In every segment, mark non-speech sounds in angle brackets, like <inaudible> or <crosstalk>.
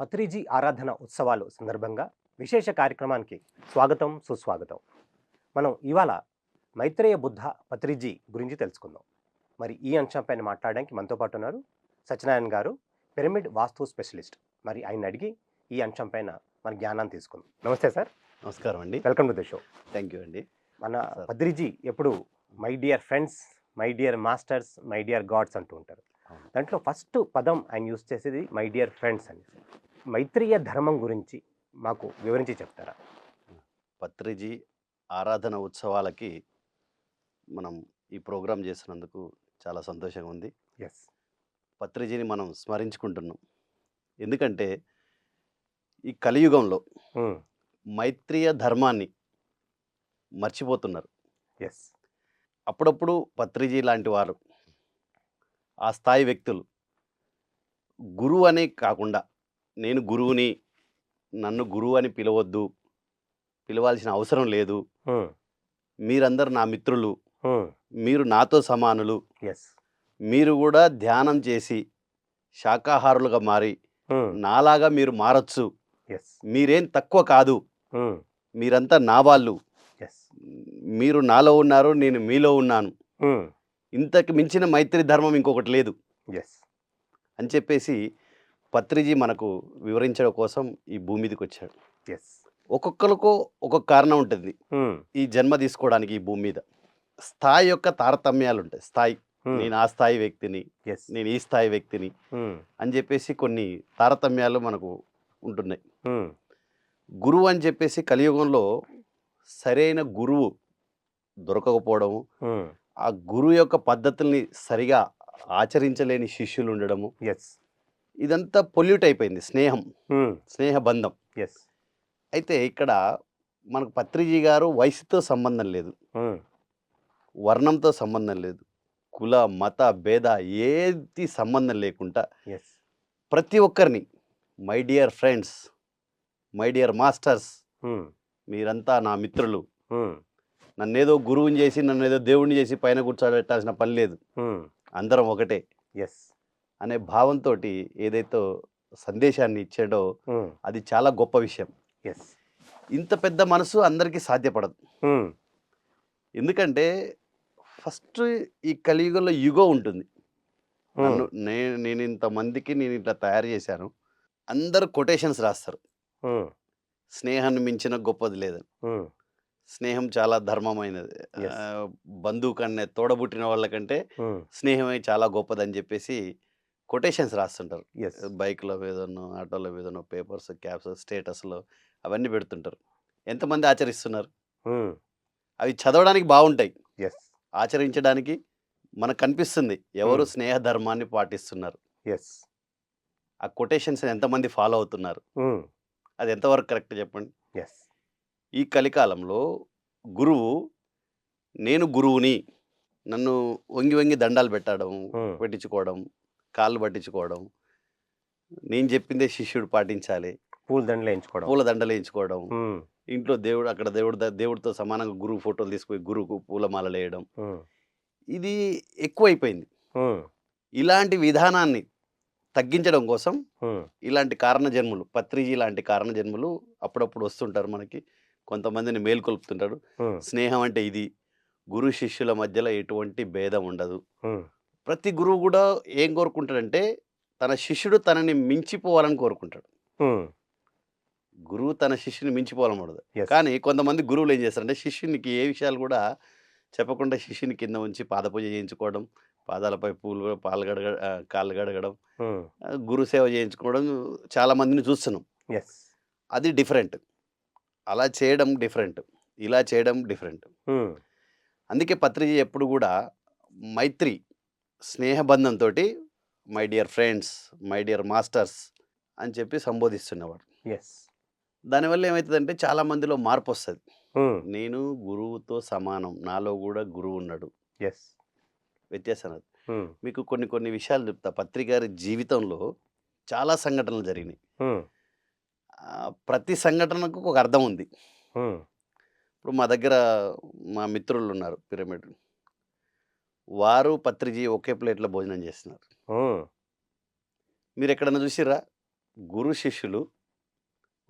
పత్రిజీ ఆరాధన ఉత్సవాలు సందర్భంగా విశేష కార్యక్రమానికి స్వాగతం సుస్వాగతం. మనం ఇవాళ మైత్రేయ బుద్ధ పత్రిజీ గురించి తెలుసుకుందాం. మరి ఈ అంశంపైన మాట్లాడడానికి మనతో పాటు ఉన్నారు సత్యనారాయణ గారు పిరమిడ్ వాస్తు స్పెషలిస్ట్. మరి ఆయన అడిగి ఈ అంశంపైన మన జ్ఞానాన్ని తీసుకుందాం. నమస్తే సార్. నమస్కారం అండి. Welcome to the show. Thank you అండి. మన. పత్రిజీ ఎప్పుడు my dear friends my dear masters my dear gods అంటూ ఉంటారు. దాంట్లో ఫస్ట్ పదం ఆయన యూస్ చేసేది మై డియర్ ఫ్రెండ్స్ అని. మైత్రీయ ధర్మం గురించి మాకు వివరించి చెప్తారా? పత్రిజీ ఆరాధన ఉత్సవాలకి మనం ఈ ప్రోగ్రాం చేస్తున్నందుకు చాలా సంతోషంగా ఉంది. ఎస్ పత్రిజీని మనం స్మరించుకుంటున్నాం. ఎందుకంటే ఈ కలియుగంలో మైత్రీయ ధర్మాన్ని మర్చిపోతున్నారు. ఎస్ అప్పుడప్పుడు పత్రిజీ లాంటి వారు ఆ స్థాయి వ్యక్తులు గురువు అని కాకుండా నేను గురువుని నన్ను గురువు అని పిలవద్దు పిలవాల్సిన అవసరం లేదు. మీరందరు నా మిత్రులు. మీరు నాతో సమానులు. ఎస్ మీరు కూడా ధ్యానం చేసి శాకాహారులుగా మారి నాలాగా మీరు మారచ్చు. ఎస్ మీరేం తక్కువ కాదు. మీరంతా నా వాళ్ళు. మీరు నాలో ఉన్నారు నేను మీలో ఉన్నాను. ఇంతకు మించిన మైత్రి ధర్మం ఇంకొకటి లేదు. ఎస్ అని చెప్పేసి పత్రిజీ మనకు వివరించడం కోసం ఈ భూమి మీదకి వచ్చాడు. ఎస్ ఒక్కొక్కరికో ఒక్కొక్క కారణం ఉంటుంది. ఈ జన్మ తీసుకోవడానికి ఈ భూమి మీద స్థాయి యొక్క తారతమ్యాలు ఉంటాయి స్థాయి నేను ఆ స్థాయి వ్యక్తిని ఎస్ నేను ఈ స్థాయి వ్యక్తిని అని చెప్పేసి కొన్ని తారతమ్యాలు మనకు ఉంటున్నాయి. గురువు అని చెప్పేసి కలియుగంలో సరైన గురువు దొరకకపోవడము ఆ గురువు యొక్క పద్ధతుల్ని సరిగా ఆచరించలేని శిష్యులు ఉండడము ఎస్ ఇదంతా పొల్యూట్ అయిపోయింది స్నేహం. స్నేహ బంధం ఎస్ అయితే ఇక్కడ మనకు పత్రిజీ గారు వయసుతో సంబంధం లేదు. వర్ణంతో సంబంధం లేదు. కుల మత భేద ఏది సంబంధం లేకుండా ఎస్ ప్రతి ఒక్కరిని my dear friends my dear masters మీరంతా నా మిత్రులు. నన్నేదో గురువుని చేసి నన్ను ఏదో దేవుడిని చేసి పైన కూర్చోబెట్టాల్సిన పని లేదు. అందరం ఒకటే. ఎస్ అనే భావంతో ఏదైతే సందేశాన్ని ఇచ్చాడో అది చాలా గొప్ప విషయం. ఎస్ ఇంత పెద్ద మనసు అందరికీ సాధ్యపడదు. ఎందుకంటే ఫస్ట్ ఈ కలియుగంలో యుగో ఉంటుంది. నన్ను నేను నేను ఇంతమందికి నేను ఇట్లా తయారు చేశాను. అందరు కొటేషన్స్ రాస్తారు. స్నేహాన్ని మించిన గొప్పది లేదని స్నేహం చాలా ధర్మమైనది. బంధువు కన్నా తోడబుట్టిన వాళ్ళకంటే స్నేహమే చాలా గొప్పదని చెప్పేసి కొటేషన్స్ రాస్తుంటారు. బైక్లో మీదనో ఆటోలో మీదనో పేపర్స్ క్యాబ్స్ స్టేటస్లో అవన్నీ పెడుతుంటారు. ఎంతమంది ఆచరిస్తున్నారు? అవి చదవడానికి బాగుంటాయి. ఎస్ ఆచరించడానికి మనకు కనిపిస్తుంది ఎవరు. స్నేహ ధర్మాన్ని పాటిస్తున్నారు. ఎస్ ఆ కొటేషన్స్ ఎంతమంది ఫాలో అవుతున్నారు? అది ఎంతవరకు కరెక్ట్ చెప్పండి? ఎస్ ఈ కలికాలంలో గురువు నేను గురువుని నన్ను వంగి వంగి దండాలు పెట్టడం పెట్టించుకోవడం కాళ్ళు పట్టించుకోవడం నేను చెప్పిందే శిష్యుడు పాటించాలి. పూల దండలు వేయించుకోవడం. పూల దండలు వేయించుకోవడం. ఇంట్లో దేవుడు అక్కడ దేవుడు దేవుడితో సమానంగా గురువు ఫోటోలు తీసుకుపోయి గురువుకు పూలమాలలు వేయడం. ఇది ఎక్కువైపోయింది. ఇలాంటి విధానాన్ని తగ్గించడం కోసం ఇలాంటి కారణ జన్ములు పత్రిజీ లాంటి కారణ జన్ములు అప్పుడప్పుడు వస్తుంటారు మనకి. కొంతమందిని మేల్కొల్పుతుంటారు. స్నేహం అంటే ఇది. గురు శిష్యుల మధ్యలో ఎటువంటి భేదం ఉండదు. ప్రతి గురువు కూడా ఏం కోరుకుంటాడంటే తన శిష్యుడు తనని మించిపోవాలని కోరుకుంటాడు. గురువు తన శిష్యుని మించిపోవాలనకూడదు. కానీ కొంతమంది గురువులు ఏం చేస్తారంటే శిష్యునికి ఏ విషయాలు కూడా చెప్పకుండా శిష్యుని కింద ఉంచి పాదపూజ చేయించుకోవడం పాదాలపై పూలు పాలు గడగ కాళ్ళు గడగడం గురు సేవ చేయించుకోవడం చాలా మందిని చూస్తున్నాం. అది డిఫరెంట్. అలా చేయడం డిఫరెంట్. ఇలా చేయడం డిఫరెంట్. అందుకే పత్రిజీ ఎప్పుడు కూడా మైత్రి స్నేహబంధంతో my dear friends my dear masters అని చెప్పి సంబోధిస్తున్నవాడు yes, దానివల్ల ఏమవుతుందంటే చాలా మందిలో మార్పు వస్తుంది నేను గురువుతో సమానం. నాలో కూడా గురువు ఉన్నాడు. Yes, వ్యత్యాసం అది మీకు కొన్ని కొన్ని విషయాలు చెప్తా. పత్రిక గారి జీవితంలో చాలా సంఘటనలు జరిగినాయి. ప్రతి సంఘటనకు ఒక అర్థం ఉంది. ఇప్పుడు మా దగ్గర మా మిత్రులు ఉన్నారు పిరమిడ్. వారు పత్రిజీ ఒకే ప్లేట్లో భోజనం చేస్తున్నారు. మీరు ఎక్కడన్నా చూసిర్రా? గురు శిష్యులు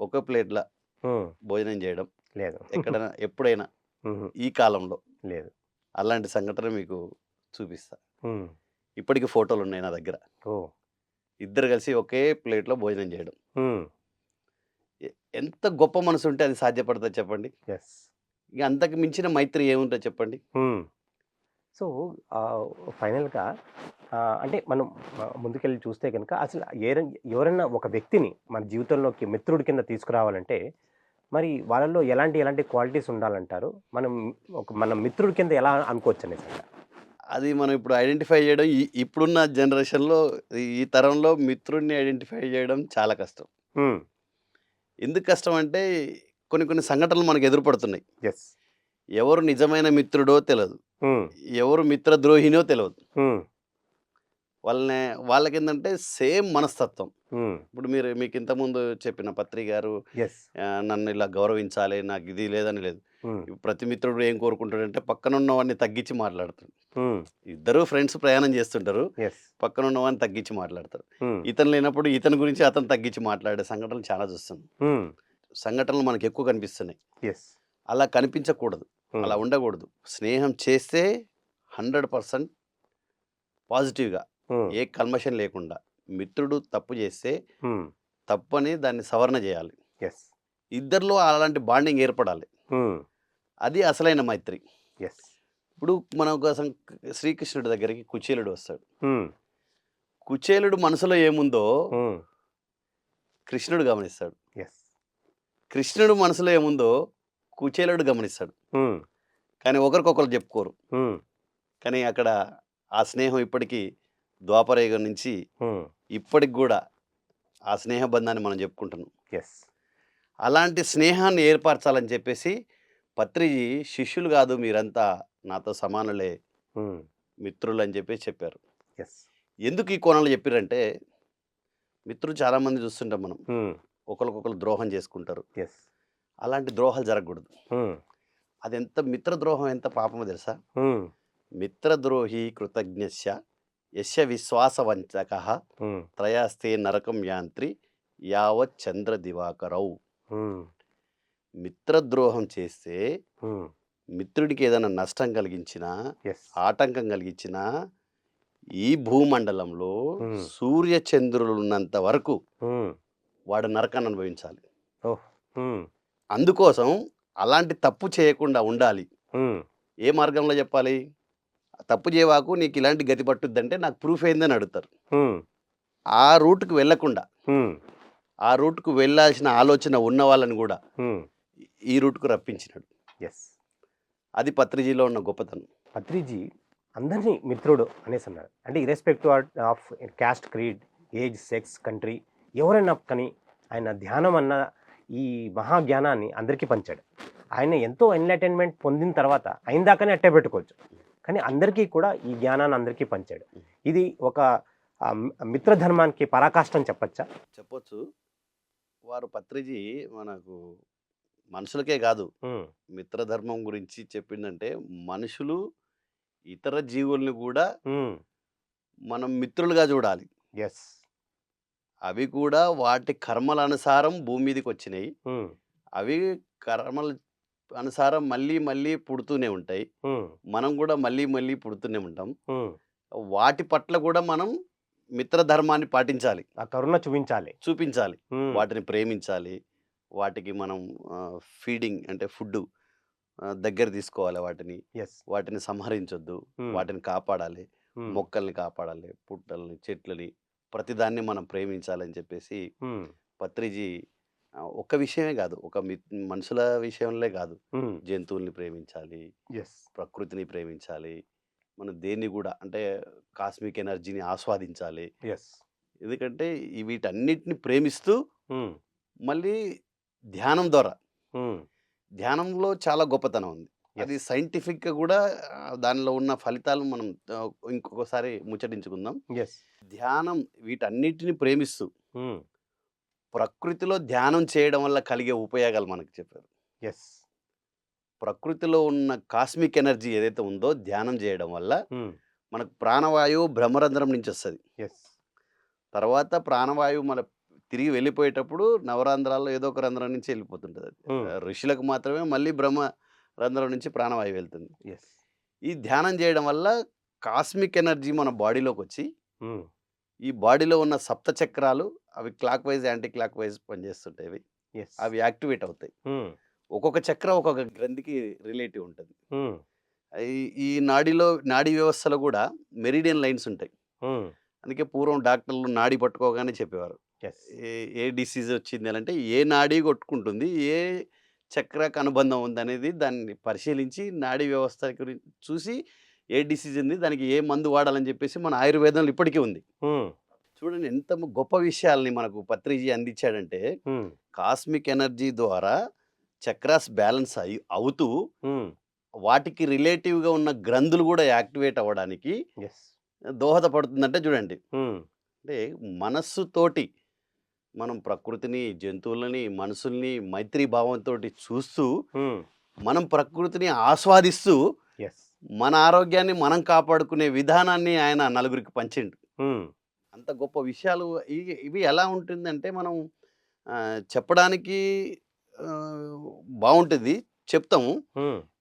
ఒక ప్లేట్ల భోజనం చేయడం లేదు. ఎక్కడైనా ఎప్పుడైనా ఈ కాలంలో లేదు. అలాంటి సంఘటన మీకు చూపిస్తా. ఇప్పటికి ఫోటోలు ఉన్నాయి నా దగ్గర. ఇద్దరు కలిసి ఒకే ప్లేట్లో భోజనం చేయడం. ఎంత గొప్ప మనసు ఉంటే అది సాధ్యపడుతుంది చెప్పండి? ఇక అంతకు మించిన మైత్రి ఏముంటుంది చెప్పండి. సో ఫైనల్గా అంటే మనం ముందుకెళ్ళి చూస్తే కనుక అసలు ఏ- ఎవరైనా ఒక వ్యక్తిని మన జీవితంలోకి మిత్రుడి కింద తీసుకురావాలంటే మరి వాళ్ళలో ఎలాంటి ఎలాంటి క్వాలిటీస్ ఉండాలంటారు? మనం ఒక మన మిత్రుడి కింద ఎలా అనుకోవచ్చు అనేసి అది మనం ఇప్పుడు ఐడెంటిఫై చేయడం ఈ ఇప్పుడున్న జనరేషన్లో ఈ తరంలో మిత్రుడిని ఐడెంటిఫై చేయడం చాలా కష్టం. ఎందుకు కష్టం అంటే కొన్ని కొన్ని సంఘటనలు మనకు ఎదురుపడుతున్నాయి. ఎస్ ఎవరు నిజమైన మిత్రుడో తెలియదు ఎవరు మిత్రద్రోహినో తెలియదు వాళ్ళని వాళ్ళకి ఏంటంటే సేమ్ మనస్తత్వం. ఇప్పుడు మీరు మీకు ఇంతకుముందు చెప్పిన పత్రి గారు నన్ను ఇలా గౌరవించాలి నాకు ఇది లేదని లేదు. ప్రతి మిత్రుడు ఏం కోరుకుంటాడంటే పక్కన ఉన్నవాడిని తగ్గించి మాట్లాడతాడు. ఇద్దరు ఫ్రెండ్స్ ప్రయాణం చేస్తుంటారు. ఎస్ పక్కన ఉన్నవాడిని తగ్గించి మాట్లాడతారు. ఇతను లేనప్పుడు ఇతని గురించి అతను తగ్గించి మాట్లాడే సంఘటనలు చాలా చూస్తున్నాం. సంఘటనలు మనకు ఎక్కువ కనిపిస్తున్నాయి. అలా కనిపించకూడదు. అలా ఉండకూడదు. స్నేహం చేస్తే హండ్రెడ్ పర్సెంట్ పాజిటివ్గా ఏ కల్మషం లేకుండా మిత్రుడు తప్పు చేస్తే తప్పని దాన్ని సవరణ చేయాలి. ఎస్ ఇద్దరిలో అలాంటి బాండింగ్ ఏర్పడాలి. అది అసలైన మైత్రి. ఎస్ ఇప్పుడు మనం ఒక సం- శ్రీకృష్ణుడి దగ్గరికి కుచేలుడు వస్తాడు. కుచేలుడు మనసులో ఏముందో కృష్ణుడు గమనిస్తాడు. ఎస్ కృష్ణుడు మనసులో ఏముందో కుచేలుడు గమనిస్తాడు. కానీ ఒకరికొకరు చెప్పుకోరు. కానీ అక్కడ ఆ స్నేహం ఇప్పటికీ ద్వాపరయుగం నుంచి ఇప్పటికి కూడా ఆ స్నేహ బంధాన్ని మనం చెప్పుకుంటున్నాం. ఎస్ అలాంటి స్నేహాన్ని ఏర్పరచాలని చెప్పేసి పత్రిజీ శిష్యులు కాదు మీరంతా నాతో సమానులే మిత్రులు అని చెప్పేసి చెప్పారు. ఎస్ ఎందుకు ఈ కోణంలో చెప్పారంటే మిత్రులు చాలామంది చూస్తుంటాం మనం. ఒకరికొకరు ద్రోహం చేసుకుంటారు. ఎస్ అలాంటి ద్రోహాలు జరగకూడదు. అది ఎంత మిత్ర ద్రోహం ఎంత పాపమో తెలుసా? మిత్రద్రోహి కృతజ్ఞస్య యశ విశ్వాసవంచక త్రయాస్తే నరకం యాంత్రి యావత్ చంద్ర దివాకరౌ. మిత్రద్రోహం చేస్తే మిత్రుడికి ఏదైనా నష్టం కలిగించినా ఆటంకం కలిగించినా ఈ భూమండలంలో Hmm. సూర్య చంద్రులు ఉన్నంత వరకు వాడు నరకాన్ని అనుభవించాలి. అందుకోసం అలాంటి తప్పు చేయకుండా ఉండాలి. ఏ మార్గంలో చెప్పాలి? తప్పు చేయవాకు నీకు ఇలాంటి గతి పట్టుద్దంటే నాకు ప్రూఫ్ అయిందని అడుగుతారు. ఆ రూట్కి వెళ్ళకుండా ఆ రూట్కు వెళ్ళాల్సిన ఆలోచన ఉన్న వాళ్ళని కూడా ఈ రూట్కు రప్పించినాడు. ఎస్ అది పత్రిజీలో ఉన్న గొప్పతనం. పత్రిజీ అందరినీ మిత్రుడు అనేసి అన్నారు. అంటే irrespective of caste creed age sex country ఎవరైనా కానీ ఆయన ధ్యానం అన్న ఈ మహాజ్ఞానాన్ని అందరికీ పంచాడు. ఆయన ఎంతో ఎంటర్టైన్మెంట్ పొందిన తర్వాత అయిన దాకానే అట్టే పెట్టుకోవచ్చు. కానీ అందరికీ కూడా ఈ జ్ఞానాన్ని అందరికీ పంచాడు. ఇది ఒక మిత్రధర్మానికి పరాకాష్ఠం చెప్పచ్చా? చెప్పొచ్చు. వారు పత్రిజీ మనకు మనుషులకే కాదు. మిత్రధర్మం గురించి చెప్పిందంటే మనుషులు ఇతర జీవుల్ని కూడా మనం మిత్రులుగా చూడాలి. ఎస్ అవి కూడా వాటి కర్మల అనుసారం భూమి మీదకి వచ్చినాయి అవి కర్మల అనుసారం మళ్ళీ మళ్ళీ పుడుతూనే ఉంటాయి. మనం కూడా మళ్ళీ మళ్ళీ పుడుతూనే ఉంటాం. వాటి పట్ల కూడా మనం మిత్రధర్మాన్ని పాటించాలి. ఆ కరుణ చూపించాలి. చూపించాలి. వాటిని ప్రేమించాలి. వాటికి మనం ఫీడింగ్ అంటే ఫుడ్ దగ్గర తీసుకోవాలి వాటిని. వాటిని సంహరించొద్దు. వాటిని కాపాడాలి. మొక్కల్ని కాపాడాలి. పుట్టల్ని చెట్లని ప్రతిదాన్ని మనం ప్రేమించాలని చెప్పేసి పత్రిజీ ఆ, ఒక్క విషయమే కాదు. ఒక మనుషుల విషయంలో కాదు. జంతువుల్ని ప్రేమించాలి ప్రకృతిని ప్రేమించాలి మనం దేన్ని కూడా అంటే కాస్మిక్ ఎనర్జీని ఆస్వాదించాలి. ఎందుకంటే వీటన్నిటిని ప్రేమిస్తూ మళ్ళీ ధ్యానం ద్వారా ధ్యానంలో చాలా గొప్పతనం ఉంది. అది సైంటిఫిక్గా కూడా దానిలో ఉన్న ఫలితాలు మనం ఇంకొకసారి ముచ్చటించుకుందాం. ధ్యానం వీటన్నిటిని ప్రేమిస్తూ ప్రకృతిలో ధ్యానం చేయడం వల్ల కలిగే ఉపయోగాలు మనకు చెప్పారు. ఎస్ ప్రకృతిలో ఉన్న కాస్మిక్ ఎనర్జీ ఏదైతే ఉందో ధ్యానం చేయడం వల్ల మనకు ప్రాణవాయువు బ్రహ్మరంధ్రం నుంచి వస్తుంది. ఎస్ తర్వాత ప్రాణవాయువు మన తిరిగి వెళ్ళిపోయేటప్పుడు నవరంధ్రాల్లో ఏదో ఒక రంధ్రం నుంచి వెళ్ళిపోతుంటుంది. అది ఋషులకు మాత్రమే మళ్ళీ బ్రహ్మ రంధ్రం నుంచి ప్రాణవాయువు వెళ్తుంది. ఈ ధ్యానం చేయడం వల్ల కాస్మిక్ ఎనర్జీ మన బాడీలోకి వచ్చి ఈ బాడీలో ఉన్న సప్త చక్రాలు అవి clockwise anti clock wise పనిచేస్తుంటాయి అవి. యాక్టివేట్ అవుతాయి. ఒక్కొక్క చక్రం ఒక్కొక్క గ్రంథికి రిలేటివ్ ఉంటుంది. ఈ- నాడిలో నాడీ వ్యవస్థలో కూడా మెరిడియన్ లైన్స్ ఉంటాయి. అందుకే పూర్వం డాక్టర్లు నాడి పట్టుకోగానే చెప్పేవారు. ఏ ఏ డిసీజ్ వచ్చింది అని అంటే ఏ నాడీ కొట్టుకుంటుంది ఏ చక్రకు అనుబంధం ఉంది అనేది దాన్ని పరిశీలించి నాడీ వ్యవస్థ గురించి చూసి ఏ డిసీజ్ ఉంది దానికి ఏ మందు వాడాలని చెప్పేసి మన ఆయుర్వేదంలో ఇప్పటికీ ఉంది. చూడండి ఎంత గొప్ప విషయాల్ని మనకు పత్రిజీ అందించాడంటే కాస్మిక్ ఎనర్జీ ద్వారా చక్రాస్ బ్యాలెన్స్ అయి అవుతూ వాటికి రిలేటివ్గా ఉన్న గ్రంథులు కూడా యాక్టివేట్ అవ్వడానికి yes. దోహదపడుతుందంటే చూడండి. అంటే మనస్సుతోటి మనం ప్రకృతిని జంతువులని మనుషుల్ని మైత్రీ భావంతో చూస్తూ మనం ప్రకృతిని ఆస్వాదిస్తూ. మన ఆరోగ్యాన్ని మనం కాపాడుకునే విధానాన్ని ఆయన నలుగురికి పంచిండు. అంత గొప్ప విషయాలు ఇవి ఇవి ఎలా ఉంటుందంటే మనం చెప్పడానికి బాగుంటుంది చెప్తాము.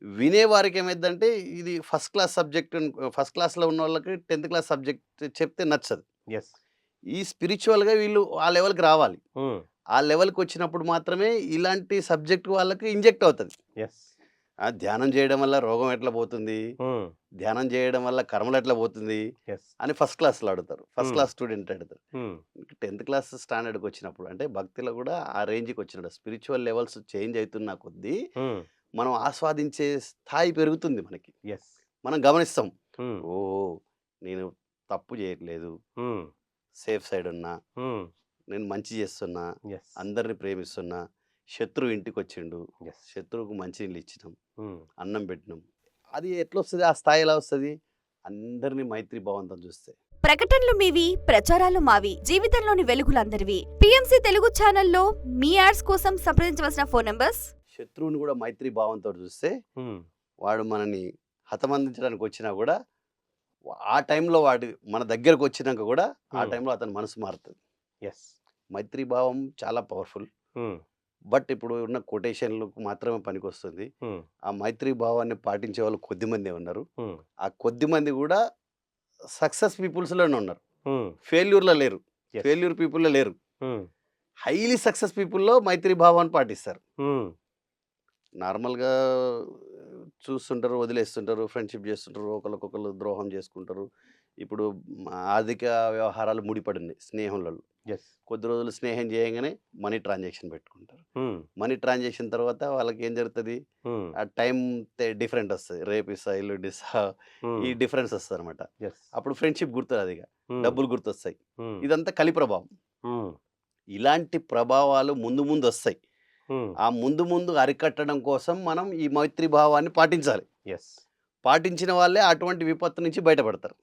వినేవారికి ఏమైందంటే ఇది ఫస్ట్ క్లాస్ సబ్జెక్ట్ ఫస్ట్ క్లాస్లో ఉన్న వాళ్ళకి టెన్త్ క్లాస్ సబ్జెక్ట్ చెప్తే నచ్చదు. Yes. ఈ స్పిరిచువల్గా వీళ్ళు ఆ లెవెల్కి రావాలి. ఆ. లెవెల్కి వచ్చినప్పుడు మాత్రమే ఇలాంటి సబ్జెక్ట్ వాళ్ళకి ఇంజెక్ట్ అవుతుంది. ధ్యానం చేయడం వల్ల రోగం ఎట్లా పోతుంది? ధ్యానం చేయడం వల్ల కర్మలు ఎట్లా పోతుంది. అని ఫస్ట్ క్లాస్లో అడుగుతారు. First Hmm. క్లాస్ స్టూడెంట్ అడుగుతారు. టెన్త్ క్లాస్ స్టాండర్డ్కి వచ్చినప్పుడు అంటే భక్తిలో కూడా ఆ రేంజ్కి వచ్చినప్పుడు స్పిరిచువల్ లెవెల్స్ చేంజ్ అవుతున్న కొద్దీ ఉమ్, మనం ఆస్వాదించే స్థాయి పెరుగుతుంది మనకి. మనం గమనిస్తాం. ఉమ్, ఓ నేను తప్పు చేయట్లేదు. ఉమ్, సేఫ్ సైడ్ ఉన్నా నేను మంచి చేస్తున్నా. అందరిని ప్రేమిస్తున్నా శత్రువు ఇంటికి వచ్చిండు yes. శత్రువుకు మంచినీళ్ళు ఇచ్చినాం. ఉమ్, అన్నం పెట్టినాం. అది ఎట్లా వస్తుంది ఆ స్థాయి ఎలా వస్తుంది? అందరినీ మైత్రి భావంతో చూస్తే. ప్రకటనలు మీవి ప్రచారాలు మావి జీవితంలోని వెలుగులందరివి. పిఎంసి తెలుగు ఛానల్లో మీ యాడ్స్ కోసం సంప్రదించవలసిన ఫోన్ నంబర్స్? శత్రువుని కూడా మైత్రి భావంతో చూస్తే వాడు మనని హతమందించడానికి వచ్చినా కూడా ఆ టైంలో వాడి మన దగ్గరకు వచ్చినాక కూడా ఆ. టైంలో అతని మనసు మారుతుంది. Yes. మైత్రి భావం చాలా పవర్ఫుల్ బట్ ఇప్పుడు ఉన్న కొటేషన్లకు మాత్రమే పనికొస్తుంది. ఆ మైత్రి భావాన్ని పాటించే వాళ్ళు కొద్ది మందే ఉన్నారు ఆ కొద్ది మంది కూడా సక్సెస్ పీపుల్స్లోనే ఉన్నారు. ఫెయిల్యూర్లో లేరు. ఫెయిల్యూర్ పీపుల్లో లేరు. హైలీ సక్సెస్ పీపుల్లో మైత్రి భావాన్ని పాటిస్తారు. నార్మల్గా చూస్తుంటారు వదిలేస్తుంటారు ఫ్రెండ్షిప్ చేస్తుంటారు ఒకరికొకరు ద్రోహం చేసుకుంటారు. ఇప్పుడు ఆర్థిక వ్యవహారాలు ముడిపడి ఉన్నాయి స్నేహంలో. కొద్ది రోజులు స్నేహం చేయగానే మనీ ట్రాన్సాక్షన్ పెట్టుకుంటారు. మనీ ట్రాన్సాక్షన్ తర్వాత వాళ్ళకి ఏం జరుగుతుంది ఆ టైం డిఫరెంట్ వస్తుంది. రేపు ఇస్తా ఇస్తా ఉమ్, ఈ డిఫరెన్స్ వస్తుంది అనమాట. అప్పుడు ఫ్రెండ్షిప్ గుర్తుంది ఇక. ఉమ్, డబ్బులు గుర్తొస్తాయి. ఇదంతా కలి ప్రభావం. ఇలాంటి ప్రభావాలు ముందు ముందు వస్తాయి. ఆ ముందు ముందు అరికట్టడం కోసం మనం ఈ మైత్రి భావాన్ని పాటించాలి. Yes. పాటించిన వాళ్ళే అటువంటి విపత్తు నుంచి బయటపడతారు.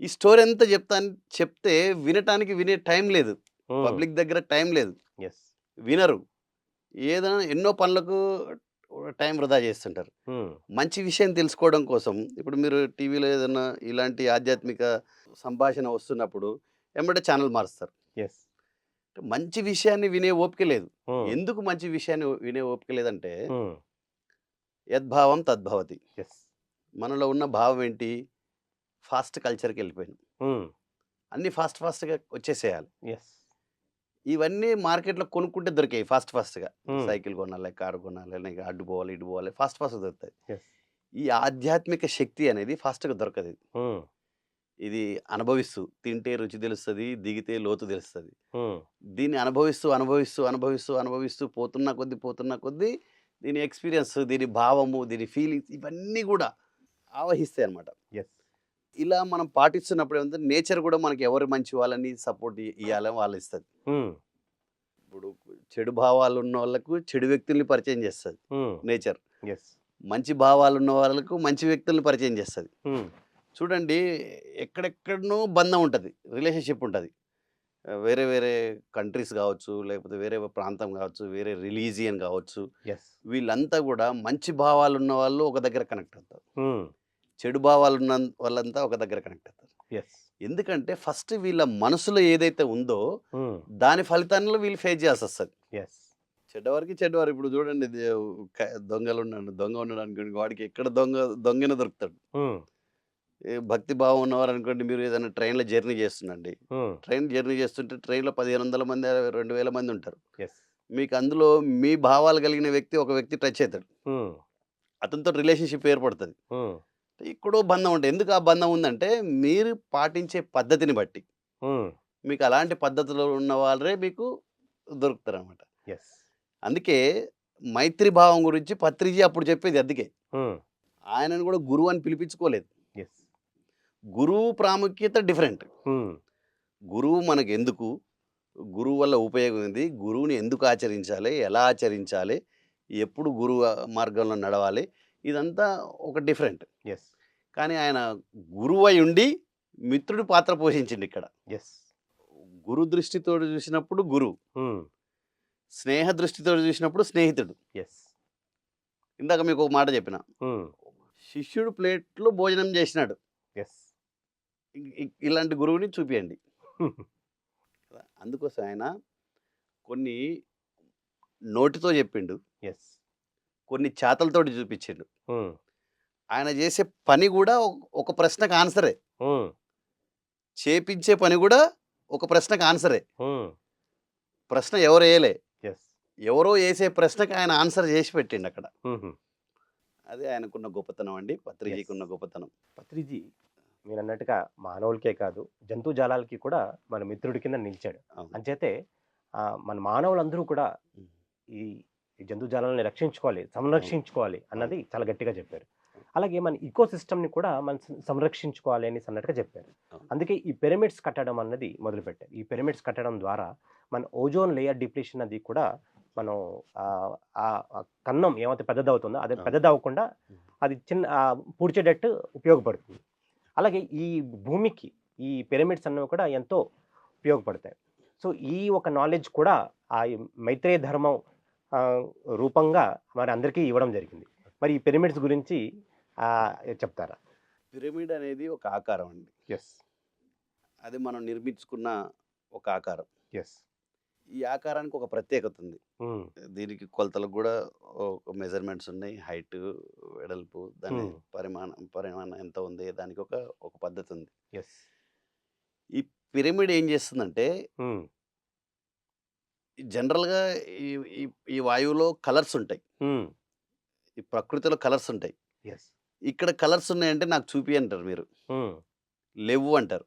ఈ స్టోరీ ఎంత చెప్తాను చెప్తే వినటానికి వినే టైం లేదు. పబ్లిక్ దగ్గర టైం లేదు. Yes. వినరు. ఏదైనా ఎన్నో పనులకు టైం వృధా చేస్తుంటారు. మంచి విషయం తెలుసుకోవడం కోసం ఇప్పుడు మీరు టీవీలో ఏదైనా ఇలాంటి ఆధ్యాత్మిక సంభాషణ వస్తున్నప్పుడు ఎమ్మటే ఛానల్ మారుస్తారు. Yes. మంచి విషయాన్ని వినే ఓపిక లేదు. ఎందుకు మంచి విషయాన్ని వినే ఓపిక లేదంటే యద్భావం తద్భవతి. మనలో ఉన్న భావం ఏంటి? ఫాస్ట్ కల్చర్కి వెళ్ళిపోయినాం అన్నీ ఫాస్ట్ ఫాస్ట్గా వచ్చేసేయాలి. ఇవన్నీ మార్కెట్లో కొనుక్కుంటే దొరికాయి ఫాస్ట్ ఫాస్ట్గా. సైకిల్ కొనాలి కారు కొనాలి లేక అడ్డు పోవాలి ఇటు పోవాలి ఫాస్ట్ ఫాస్ట్ దొరుకుతాయి. ఈ ఆధ్యాత్మిక శక్తి అనేది ఫాస్ట్గా దొరకదు. ఇది. అనుభవిస్తూ తింటే రుచి తెలుస్తుంది దిగితే లోతు తెలుస్తుంది. దీన్ని అనుభవిస్తూ అనుభవిస్తూ అనుభవిస్తూ అనుభవిస్తూ పోతున్న కొద్దీ పోతున్న కొద్దీ దీని ఎక్స్పీరియన్స్ దీని భావము దీని ఫీలింగ్స్ ఇవన్నీ కూడా ఆవహిస్తాయి అన్నమాట. yes. ఇలా మనం పాటిస్తున్నప్పుడు ఏమంటే నేచర్ కూడా మనకి ఎవరు మంచి వాళ్ళని సపోర్ట్ ఇవ్వాలని వాళ్ళు ఇస్తుంది. ఇప్పుడు చెడు భావాలు ఉన్న వాళ్ళకు చెడు వ్యక్తుల్ని పరిచయం చేస్తుంది నేచర్. మంచి భావాలు ఉన్న వాళ్ళకు మంచి వ్యక్తుల్ని పరిచయం చేస్తుంది. చూడండి ఎక్కడెక్కడనో బంధం ఉంటుంది. రిలేషన్షిప్ ఉంటుంది. వేరే వేరే కంట్రీస్ కావచ్చు లేకపోతే వేరే ప్రాంతం కావచ్చు వేరే రిలీజియన్ కావచ్చు. వీళ్ళంతా కూడా మంచి భావాలు ఉన్న వాళ్ళు ఒక దగ్గర కనెక్ట్ అవుతారు. చెడు భావాలు ఉన్న వాళ్ళంతా ఒక దగ్గర కనెక్ట్ అవుతారు. ఎందుకంటే ఫస్ట్ వీళ్ళ మనసులో ఏదైతే ఉందో దాని ఫలితాన్ని వీళ్ళు ఫేస్ చేయాల్సి వస్తుంది చెడ్డవారికి చెడ్డవారు. ఇప్పుడు చూడండి దొంగలు ఉన్నాడు దొంగ ఉన్నాడు అనుకోండి వాడికి ఎక్కడ దొంగ దొంగన దొరుకుతాడు. భక్తి భావం ఉన్నవారు అనుకోండి మీరు ఏదైనా ట్రైన్లో జర్నీ చేస్తుండండి ట్రైన్ జర్నీ చేస్తుంటే ట్రైన్లో పదిహేను వందల మంది రెండు వేల మంది ఉంటారు. మీకు అందులో మీ భావాలు కలిగిన వ్యక్తి ఒక వ్యక్తి టచ్ అవుతాడు. అతనితో రిలేషన్షిప్ ఏర్పడుతుంది. ఇక్కడో బంధం ఉంటుంది ఎందుకు ఆ బంధం ఉందంటే మీరు పాటించే పద్ధతిని బట్టి. మీకు అలాంటి పద్ధతిలో ఉన్న వాళ్ళే మీకు దొరుకుతారు అనమాట అందుకే మైత్రి భావం గురించి పత్రిజీ అప్పుడు చెప్పేది అందుకే. ఆయనను కూడా గురువు అని పిలిపించుకోలేదు. గురువు ప్రాముఖ్యత డిఫరెంట్. గురువు మనకు ఎందుకు గురువు వల్ల ఉపయోగం ఏంది? గురువుని ఎందుకు ఆచరించాలి? ఎలా ఆచరించాలి? ఎప్పుడు గురువు మార్గంలో నడవాలి? ఇదంతా ఒక డిఫరెంట్. ఎస్ కానీ ఆయన గురువు అయి ఉండి మిత్రుడి పాత్ర పోషించింది ఇక్కడ. ఎస్ గురు దృష్టితో చూసినప్పుడు గురువు. స్నేహ దృష్టితో చూసినప్పుడు స్నేహితుడు. ఎస్ ఇందాక మీకు ఒక మాట చెప్పిన. శిష్యుడు ప్లేట్లో భోజనం చేసినాడు. ఎస్ ఇలాంటి గురువుని చూపియండి. అందుకోసం ఆయన కొన్ని నోటితో చెప్పిండు. ఎస్ కొన్ని చేతలతోటి చూపించిండు. ఆయన చేసే పని కూడా ఒక- ప్రశ్నకు ఆన్సరే. చేపించే పని కూడా ఒక ప్రశ్నకు ఆన్సరే. ప్రశ్న ఎవరు వేయలే. ఎవరో వేసే ప్రశ్నకు ఆయన ఆన్సర్ చేసి పెట్టిండు అక్కడ. అదే ఆయనకున్న గొప్పతనం అండి. పత్రిజీకి ఉన్న గొప్పతనం. పత్రిజీ మీరు అన్నట్టుగా మానవులకే కాదు జంతు జాలాలకి కూడా మన మిత్రుడి కింద నిలిచాడు. అంచేతే మన మానవులందరూ కూడా. ఈ జంతు జాలాలని రక్షించుకోవాలి సంరక్షించుకోవాలి అన్నది చాలా గట్టిగా చెప్పారు అలాగే మన ఈకో ని కూడా మనం సంరక్షించుకోవాలి అని అన్నట్టుగా చెప్పారు. అందుకే ఈ పిరమిడ్స్ కట్టడం అన్నది మొదలుపెట్టారు ఈ పిరమిడ్స్ కట్టడం ద్వారా మన ఓజోన్ లేయర్ డిప్లీషన్ అది కూడా మనం కన్నం ఏమైతే పెద్దదవుతుందో అది. పెద్దదవ్వకుండా. అది చిన్న పూడ్చేటట్టు ఉపయోగపడుతుంది అలాగే ఈ భూమికి ఈ పిరమిడ్స్ అన్నవి కూడా ఎంతో ఉపయోగపడతాయి. సో ఈ ఒక నాలెడ్జ్ కూడా ఆ మైత్రేయ ధర్మం రూపంగా మరి అందరికీ ఇవ్వడం జరిగింది. మరి ఈ పిరమిడ్స్ గురించి చెప్తారా? పిరమిడ్ అనేది ఒక ఆకారం అండి. ఎస్ అది మనం నిర్మించుకున్న ఒక ఆకారం. ఎస్ ఈ ఆకారానికి ఒక ప్రత్యేకత ఉంది. దీనికి కొలతలకు కూడా ఒక మెజర్మెంట్స్ ఉన్నాయి. హైట్ వెడల్పు దాని. పరిమాణం పరిమాణం ఎంత ఉంది దానికి ఒక ఒక పద్ధతి ఉంది. ఈ పిరమిడ్ ఏం చేస్తుందంటే జనరల్గా ఈ ఈ వాయువులో కలర్స్ ఉంటాయి. ఈ ప్రకృతిలో కలర్స్ ఉంటాయి. ఇక్కడ కలర్స్ ఉన్నాయంటే నాకు చూపి అంటారు మీరు లేవు అంటారు.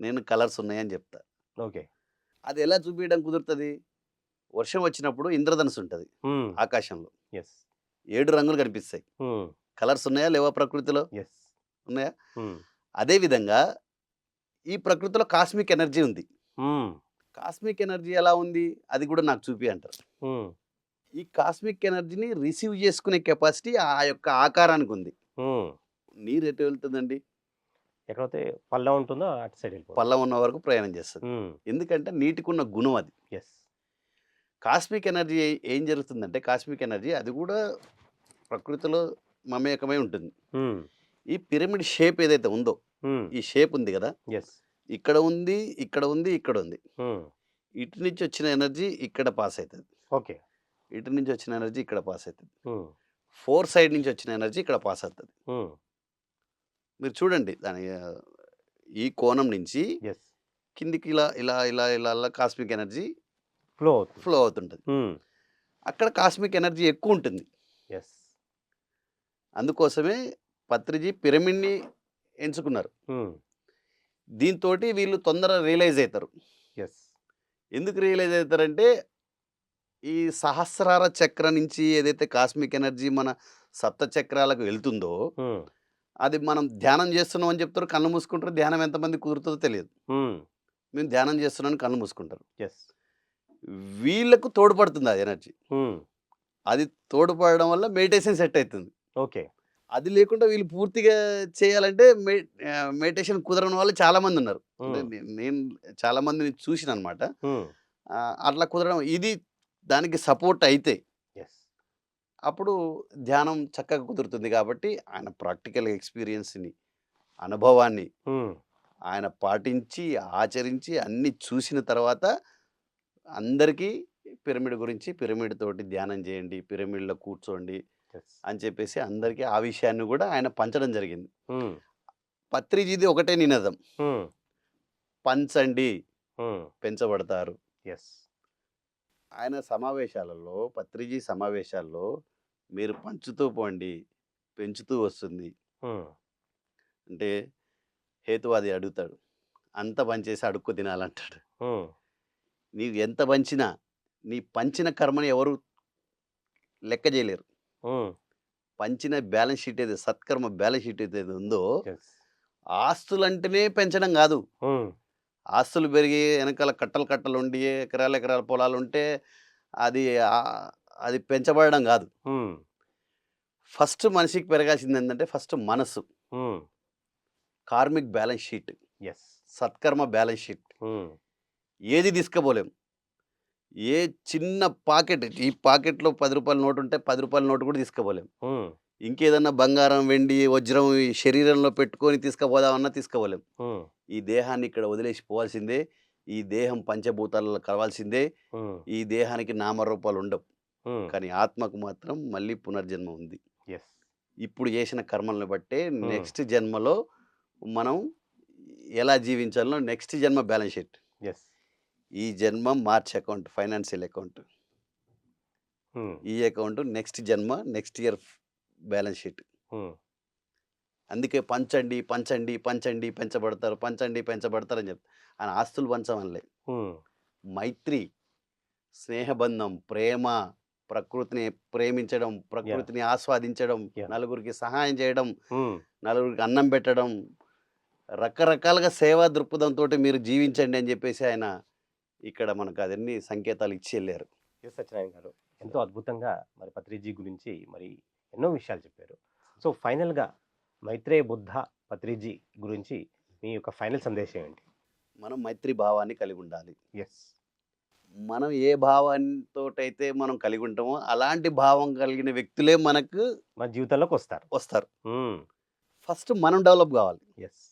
నేను కలర్స్ ఉన్నాయని చెప్తా. ఓకే. అది ఎలా చూపించడం కుదురుతుంది? వర్షం వచ్చినప్పుడు ఇంద్రధనుసు ఉంటుంది ఆకాశంలో. ఎస్ ఏడు రంగులు కనిపిస్తాయి. కలర్స్ ఉన్నాయా? లేవా ప్రకృతిలో? ఎస్ ఉన్నాయా? అదే విధంగా ఈ ప్రకృతిలో కాస్మిక్ ఎనర్జీ ఉంది. కాస్మిక్ ఎనర్జీ ఎలా ఉంది? అది కూడా నాకు చూపి అంటారు. ఈ కాస్మిక్ ఎనర్జీని రిసీవ్ చేసుకునే కెపాసిటీ ఆ యొక్క ఆకారానికి ఉంది. నీరు ఎటు వెళ్తుందండి? ఎక్కడైతే పల్లా ఉంటుందో అటు సైడ్ వెళ్ళిపోతుంది పల్లం ఉన్న వరకు ప్రయాణం చేస్తుంది. ఎందుకంటే నీటికి ఉన్న గుణం అది. ఎస్ కాస్మిక్ ఎనర్జీ ఏ- ఏం జరుగుతుందంటే కాస్మిక్ ఎనర్జీ అది కూడా ప్రకృతిలో మమేకమై ఉంటుంది. ఈ పిరమిడ్ షేప్ ఏదైతే ఉందో ఈ షేప్ ఉంది కదా? ఎస్ ఇక్కడ ఉంది ఇక్కడ ఉంది ఇక్కడ ఉంది. ఇటు నుంచి వచ్చిన ఎనర్జీ ఇక్కడ పాస్ అవుతుంది ఓకే. ఇటు నుంచి వచ్చిన ఎనర్జీ ఇక్కడ పాస్ అవుతుంది ఫోర్ సైడ్ నుంచి వచ్చిన ఎనర్జీ ఇక్కడ పాస్ అవుతుంది. మీరు చూడండి దాని ఈ కోణం నుంచి కిందికి ఇలా ఇలా ఇలా ఇలా ఇలా కాస్మిక్ ఎనర్జీ ఫ్లో అవుతుంది. ఫ్లో అవుతుంటుంది. అక్కడ కాస్మిక్ ఎనర్జీ ఎక్కువ ఉంటుంది ఎస్ అందుకోసమే పత్రిజీ పిరమిడ్ని ఎంచుకున్నారు. దీంతో వీళ్ళు తొందర రియలైజ్ అవుతారు ఎస్ ఎందుకు రియలైజ్ అవుతారంటే ఈ సహస్రార చక్ర నుంచి ఏదైతే కాస్మిక్ ఎనర్జీ మన సప్త చక్రాలకు వెళ్తుందో అది మనం ధ్యానం చేస్తున్నాం అని చెప్తారు కళ్ళు మూసుకుంటారు ధ్యానం ఎంతమంది కుదురుతుందో తెలియదు. మేము ధ్యానం చేస్తున్నామని కళ్ళు మూసుకుంటారు. ఎస్ వీళ్ళకు తోడ్పడుతుంది ఆ ఎనర్జీ. అది తోడ్పడడం వల్ల మెడిటేషన్ సెట్ అవుతుంది ఓకే. అది లేకుండా వీళ్ళు పూర్తిగా చేయాలంటే మెడిటేషన్ కుదరని వాళ్ళు చాలా మంది ఉన్నారు నేను చాలా మందిని చూసిన అనమాట అట్లా కుదరడం ఇది దానికి సపోర్ట్ అయితే అప్పుడు ధ్యానం చక్కగా కుదురుతుంది కాబట్టి ఆయన ప్రాక్టికల్ ఎక్స్పీరియన్స్ని అనుభవాన్ని ఆయన పాటించి ఆచరించి అన్ని చూసిన తర్వాత అందరికీ పిరమిడ్ గురించి పిరమిడ్ తోటి ధ్యానం చేయండి పిరమిడ్లో కూర్చోండి. అని చెప్పేసి అందరికీ ఆ విషయాన్ని కూడా ఆయన పంచడం జరిగింది. పత్రిజీది ఒకటే నినాదం. పంచండి. పెంచబడతారు. yes. ఆయన సమావేశాలలో పత్రిజీ సమావేశాల్లో మీరు పంచుతూ పోండి పెంచుతూ వస్తుంది. అంటే హేతువాది అడుగుతాడు. అంత పంచేసి అడుక్కు తినాలంటాడు. నీవు ఎంత పంచినా నీ పంచిన కర్మని ఎవరు లెక్క చేయలేరు. పంచిన బ్యాలెన్స్ షీట్ ఏది సత్కర్మ బ్యాలెన్స్ షీట్ ఏదైతే ఉందో. ఆస్తులంటేనే పెంచడం కాదు. ఆస్తులు పెరిగి వెనకాల కట్టలు కట్టలు ఉండి ఎకరాల ఎకరాల పొలాలు ఉంటే అది అది పెంచబడడం కాదు. ఫస్ట్ మనిషికి పెరగాల్సింది ఏంటంటే ఫస్ట్ మనసు. Karmic balance sheet. Yes. సత్కర్మ బ్యాలెన్స్ షీట్. ఏది తీసుకుపోలేం ఏ చిన్న పాకెట్ ఈ పాకెట్లో పది రూపాయల నోటు ఉంటే పది రూపాయల నోటు కూడా తీసుకుపోలేం ఉమ్, ఇంకేదన్నా బంగారం వెండి వజ్రం ఈ శరీరంలో పెట్టుకొని తీసుకుపోదామన్నా తీసుకుపోలేం ఉమ్, ఈ దేహాన్ని ఇక్కడ వదిలేసి పోవాల్సిందే. ఈ దేహం పంచభూతాలలో కలవాల్సిందే. ఈ దేహానికి నామరూపాలు ఉండవు. కానీ ఆత్మకు మాత్రం మళ్ళీ పునర్జన్మ ఉంది. ఇప్పుడు చేసిన కర్మలను బట్టే నెక్స్ట్ జన్మలో మనం ఎలా జీవించాలో నెక్స్ట్ జన్మ బ్యాలెన్స్ షీట్. ఈ జన్మ మార్చ్ అకౌంట్ ఫైనాన్షియల్ అకౌంట్. ఈ అకౌంట్ నెక్స్ట్ జన్మ నెక్స్ట్ ఇయర్ బ్యాలెన్స్ షీట్. అందుకే పంచండి పంచండి పంచండి పెంచబడతారు పంచండి పెంచబడతారు అని చెప్తారు. ఆయన ఆస్తులు పంచమనలే మైత్రి స్నేహబంధం ప్రేమ ప్రకృతిని ప్రేమించడం ప్రకృతిని ఆస్వాదించడం. నలుగురికి సహాయం చేయడం నలుగురికి అన్నం పెట్టడం రకరకాలుగా సేవా దృక్పథంతో మీరు జీవించండి అని చెప్పేసి ఆయన ఇక్కడ మనకు అదన్నీ సంకేతాలు ఇచ్చి వెళ్ళారు. ఎస్ సత్యనారాయణ గారు ఎంతో అద్భుతంగా మరి పత్రిజీ గురించి మరి ఎన్నో విషయాలు చెప్పారు. సో ఫైనల్గా మైత్రేయ బుద్ధ పత్రిజీ గురించి మీ యొక్క ఫైనల్ సందేశం ఏంటి? మనం మైత్రి భావాన్ని కలిగి ఉండాలి. ఎస్ మనం ఏ భావంతో అయితే మనం కలిగి ఉంటామో అలాంటి భావం కలిగిన వ్యక్తులే మనకు మన జీవితంలోకి వస్తారు. వస్తారు. ఫస్ట్ మనం డెవలప్ కావాలి. ఎస్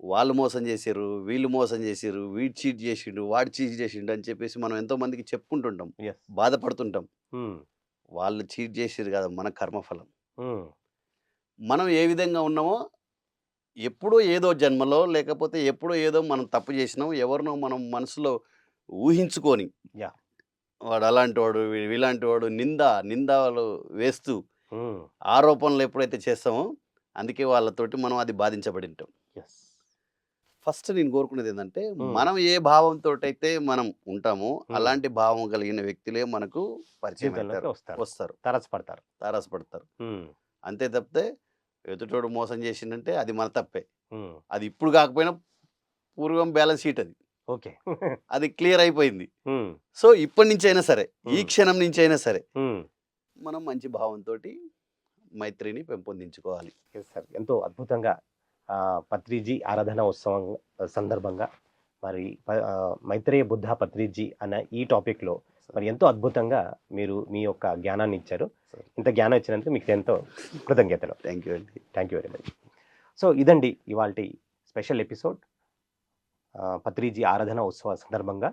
వాళ్ళు మోసం చేసారు వీళ్ళు మోసం చేసారు వీడు చీట్ చేసిండు వాడు చీట్ చేసిండు అని చెప్పేసి మనం ఎంతో మందికి చెప్పుకుంటుంటాం. బాధపడుతుంటాం. వాళ్ళు చీట్ చేసారు కదా మన కర్మఫలం. మనం ఏ విధంగా ఉన్నామో ఎప్పుడో ఏదో జన్మలో లేకపోతే ఎప్పుడో ఏదో మనం తప్పు చేసినాం ఎవరినో మనం మనసులో ఊహించుకొని. వాడు అలాంటి వాడు ఇలాంటి వాడు నింద నిందాలు వేస్తూ ఆరోపణలు ఎప్పుడైతే చేస్తామో అందుకే వాళ్ళతోటి మనం అది బాధించబడి ఉంటాం ఫస్ట్ నేను కోరుకునేది ఏంటంటే. మనం ఏ భావంతో అయితే మనం ఉంటామో. అలాంటి భావం కలిగిన వ్యక్తులే మనకు పరిచయం. వస్తారు వస్తారు తరచపడతారు తారసపడతారు అంతే తప్పితే ఎదుటోడు మోసం చేసిందంటే అది మన తప్పే. అది ఇప్పుడు కాకపోయినా పూర్వం బ్యాలెన్స్ షీట్ అది. ఓకే. <laughs> అది క్లియర్ అయిపోయింది. సో ఇప్పటి నుంచి అయినా సరే ఈ. క్షణం నుంచి అయినా సరే మనం మంచి భావంతో మైత్రిని పెంపొందించుకోవాలి. సార్ ఎంతో అద్భుతంగా పత్రిజీ ఆరాధన ఉత్సవం సందర్భంగా మరి మైత్రేయ బుద్ధ పత్రిజీ అన్న ఈ టాపిక్లో మరి ఎంతో అద్భుతంగా మీరు మీ యొక్క జ్ఞానాన్ని ఇచ్చారు ఇంత జ్ఞానం ఇచ్చినందుకు మీకు ఎంతో కృతజ్ఞతలు. థ్యాంక్ యూ అండి thank you very much so ఇదండి ఇవాళ స్పెషల్ ఎపిసోడ్. పత్రిజీ ఆరాధన ఉత్సవ సందర్భంగా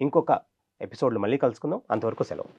ఇంకొక ఎపిసోడ్లో మళ్ళీ కలుసుకుందాం. అంతవరకు సెలవు.